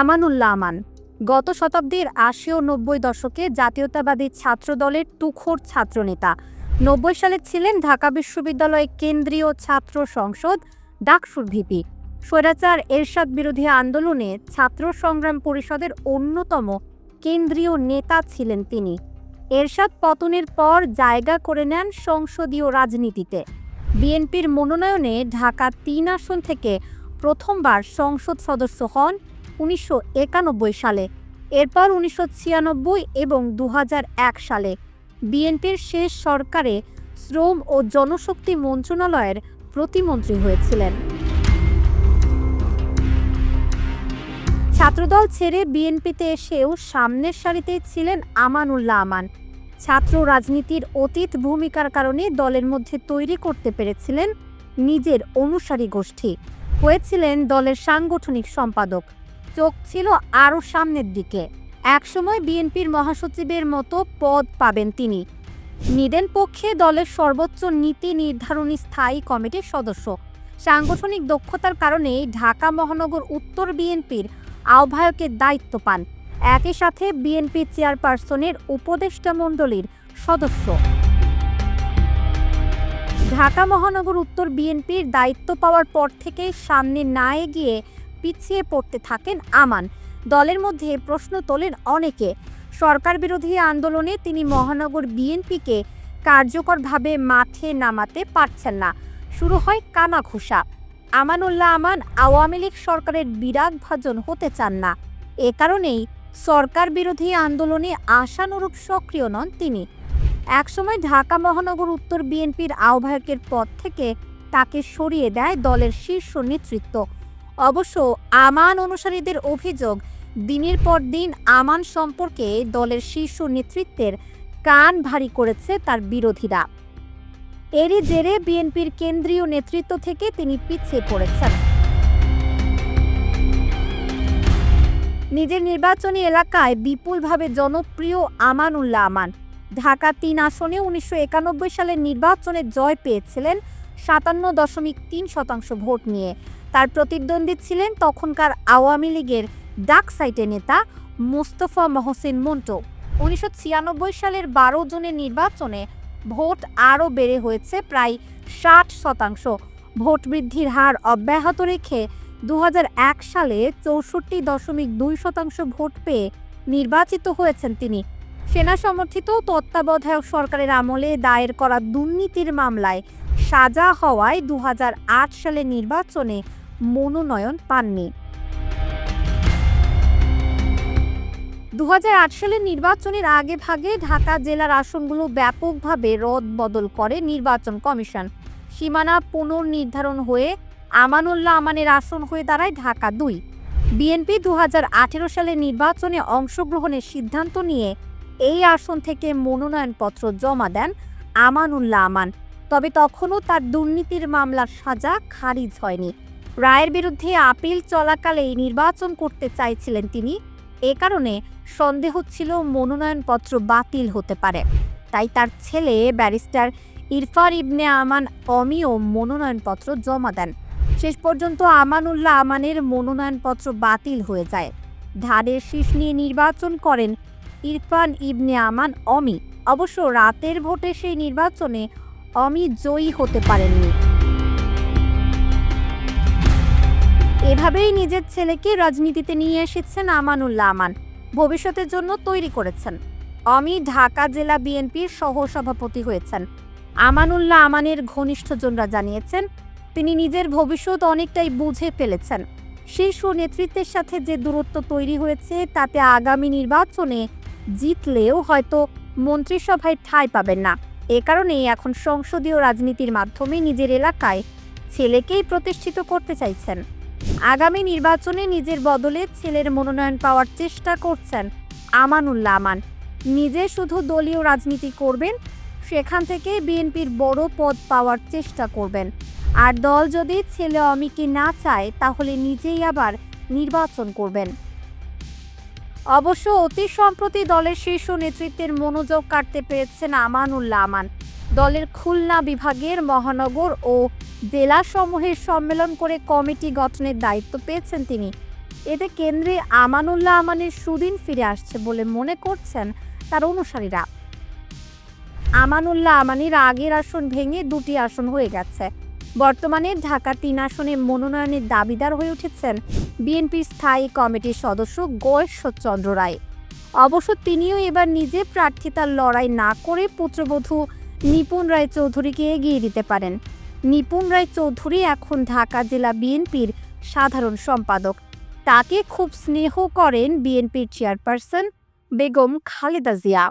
আমানুল্লাহ আমান। গত শতাব্দীর আশি ও নব্বই দশকে জাতীয়তাবাদী ছাত্রদলের তুখোর ছাত্রনেতা। নব্বই সালে ছিলেন ঢাকা বিশ্ববিদ্যালয়ের কেন্দ্রীয় ছাত্র সংসদ ডাকসুর ভিপি। স্বৈরাচার এরশাদ বিরোধী আন্দোলনে ছাত্র সংগ্রাম পরিষদের অন্যতম কেন্দ্রীয় নেতা ছিলেন তিনি। এরশাদ পতনের পর জায়গা করে নেন সংসদীয় রাজনীতিতে। বিএনপির মনোনয়নে ঢাকা তিন আসন থেকে প্রথমবার সংসদ সদস্য হন উনিশশো একানব্বই সালে, এরপর উনিশশো ছিয়ানব্বই এবং দু হাজার এক সালে বিএনপির শেষ সরকারে শ্রম ও জনশক্তি মন্ত্রণালয়ের প্রতিমন্ত্রী হয়েছিলেন। ছাত্রদল ছেড়ে বিএনপিতে এসেও সামনের সারিতে ছিলেন আমানুল্লাহ আমান। ছাত্র রাজনীতির অতীত ভূমিকার কারণে দলের মধ্যে তৈরি করতে পেরেছিলেন নিজের অনুসারী গোষ্ঠী। হয়েছিলেন দলের সাংগঠনিক সম্পাদক। চোখ ছিল আরও সামনের দিকে। একসময় বিএনপির মহাসচিবের মতো পদ পাবেন তিনি। নিদেন পক্ষে দলের সর্বোচ্চ নীতি নির্ধারণী স্থায়ী কমিটির সদস্য। সাংগঠনিক দক্ষতার কারণেই ঢাকা মহানগর উত্তর বিএনপির আহ্বায়কের দায়িত্ব পান। একই সাথে বিএনপি চেয়ারপারসনের উপদেষ্টা মণ্ডলীর সদস্য। ঢাকা মহানগর উত্তর বিএনপির দায়িত্ব পাওয়ার পর থেকে সামনে না এগিয়ে পিছিয়ে পড়তে থাকেন আমান। দলের মধ্যে প্রশ্ন তোলেন অনেকে। সরকার বিরোধী আন্দোলনে তিনি মহানগর বিএনপিকে কার্যকরভাবে মাঠে নামাতে পারছেন না। শুরু হয় কানাঘুষা। আমানুল্লাহ আমান আওয়ামী লীগ সরকারের বিরাগ ভাজন হতে চান না। এ কারণেই সরকার বিরোধী আন্দোলনে আশানুরূপ সক্রিয় নন তিনি। একসময় ঢাকা মহানগর উত্তর বিএনপির আহ্বায়কের পদ থেকে তাকে সরিয়ে দেয় দলের শীর্ষ নেতৃত্ব। অবশ্য আমান অনুসারীদের অভিযোগ, দিনের পর দিন আমান সম্পর্কে দলের শীর্ষ নেতৃত্বের কান ভারী করেছে তার বিরোধীরা। এরই জেরে বিএনপির কেন্দ্রীয় নেতৃত্ব থেকে তিনি পিছিয়ে পড়েছেন। নিজের নির্বাচনী এলাকায় বিপুলভাবে জনপ্রিয় আমানুল্লাহ আমান। ঢাকা তিন আসনে উনিশশো একানব্বই সালের নির্বাচনে জয় পেয়েছিলেন সাতান্ন দশমিক তিন শতাংশ ভোট নিয়ে। তার প্রতিদ্বন্দ্বী ছিলেন তখনকার আওয়ামী লীগের ডাক সাইটে নেতা মোস্তফা মহসিন মন্টু। উনিশশো সালের বারো জনের নির্বাচনে ভোট আরও বেড়ে হয়েছে প্রায় ষাট শতাংশ। ভোট বৃদ্ধির হার অব্যাহত রেখে দু হাজার এক সালে চৌষট্টি দশমিক দুই শতাংশ ভোট পেয়ে নির্বাচিত হয়েছেন তিনি। সেনা সমর্থিত তত্ত্বাবধায়ক সরকারের আমলে দায়ের করা দুর্নীতির মামলায় সাজা হওয়ায় দু সালে নির্বাচনে মনোনয়ন পাননি। দু হাজার আট সালের নির্বাচনের আগে ভাগে ঢাকা জেলার আসনগুলো ব্যাপকভাবে রদ বদল করে নির্বাচন কমিশন। সীমানা পুনর্নির্ধারণ হয়ে আমানুল্লাহ আমানের আসন হয়ে দাঁড়ায় ঢাকা দুই। বিএনপি দু হাজার আঠেরো সালের নির্বাচনে অংশগ্রহণের সিদ্ধান্ত নিয়ে এই আসন থেকে মনোনয়নপত্র জমা দেন আমানুল্লাহ আমান। তবে তখনও তার দুর্নীতির মামলার সাজা খারিজ হয়নি। রায়ের বিরুদ্ধে আপিল চলাকালেই নির্বাচন করতে চাইছিলেন তিনি। এ কারণে সন্দেহ ছিল মনোনয়নপত্র বাতিল হতে পারে। তাই তার ছেলে ব্যারিস্টার ইরফার ইবনে আমান অমিও মনোনয়নপত্র জমা দেন। শেষ পর্যন্ত আমানুল্লাহ আমানের মনোনয়নপত্র বাতিল হয়ে যায়। ধানের শীষ নিয়ে নির্বাচন করেন ইরফান ইবনে আমান অমি। অবশ্য রাতের ভোটে সেই নির্বাচনে অমি জয়ী হতে পারেননি। এভাবেই নিজের ছেলেকে রাজনীতিতে নিয়ে এসেছেন আমানুল্লাহ আমান। ভবিষ্যতের জন্য তৈরি করেছেন। অমি ঢাকা জেলা বিএনপির সহ সভাপতি হয়েছেন। আমানুল্লাহ আমানের ঘনিষ্ঠজনরা জানিয়েছেন, তিনি নিজের ভবিষ্যৎ অনেকটাই বুঝে ফেলেছেন। শীর্ষ নেতৃত্বের সাথে যে দূরত্ব তৈরি হয়েছে, তাতে আগামী নির্বাচনে জিতলেও হয়তো মন্ত্রিসভায় ঠাঁই পাবেন না। এ কারণেই এখন সংসদীয় রাজনীতির মাধ্যমে নিজের এলাকায় ছেলেকেই প্রতিষ্ঠিত করতে চাইছেন। আগামী নির্বাচনে নিজের বদলে ছেলের মনোনয়ন পাওয়ার চেষ্টা করছেন আমানুল্লাহ আমান। নিজে শুধু দলীয় রাজনীতি করবেন, সেখান থেকে বিএনপির বড় পদ পাওয়ার চেষ্টা করবেন। আর দল যদি ছেলে অমিকে না চায়, তাহলে নিজেই আবার নির্বাচন করবেন। অবশ্য অতি সম্প্রতি দলের শীর্ষ নেতৃত্বের মনোযোগ কাটতে পেরেছেন আমানুল্লাহ আমান। দলের খুলনা বিভাগের মহানগর ও জেলাসমূহের সম্মেলন করে কমিটি গঠনের দায়িত্ব পেয়েছেন তিনি। এতে কেন্দ্রে আমানুল্লাহ আমানের সুদিন ফিরে আসছে বলে মনে করছেন তার অনুসারীরা। আমানুল্লাহ আমানির আগের আসন ভেঙে দুটি আসন হয়ে গেছে। বর্তমানে ঢাকা তিন আসনে মনোনয়নের দাবিদার হয়ে উঠেছেন বিএনপির স্থায়ী কমিটির সদস্য গয়েশ্বরচন্দ্র রায়। অবশ্য তিনিও এবার নিজে প্রার্থিতার লড়াই না করে পুত্রবধূ নিপুণ রায় চৌধুরীকে এগিয়ে দিতে পারেন। নিপুণ রায় চৌধুরী এখন ঢাকা জেলা বিএনপির সাধারণ সম্পাদক। তাকে খুব স্নেহ করেন বিএনপির চেয়ারপারসন বেগম খালেদা জিয়া।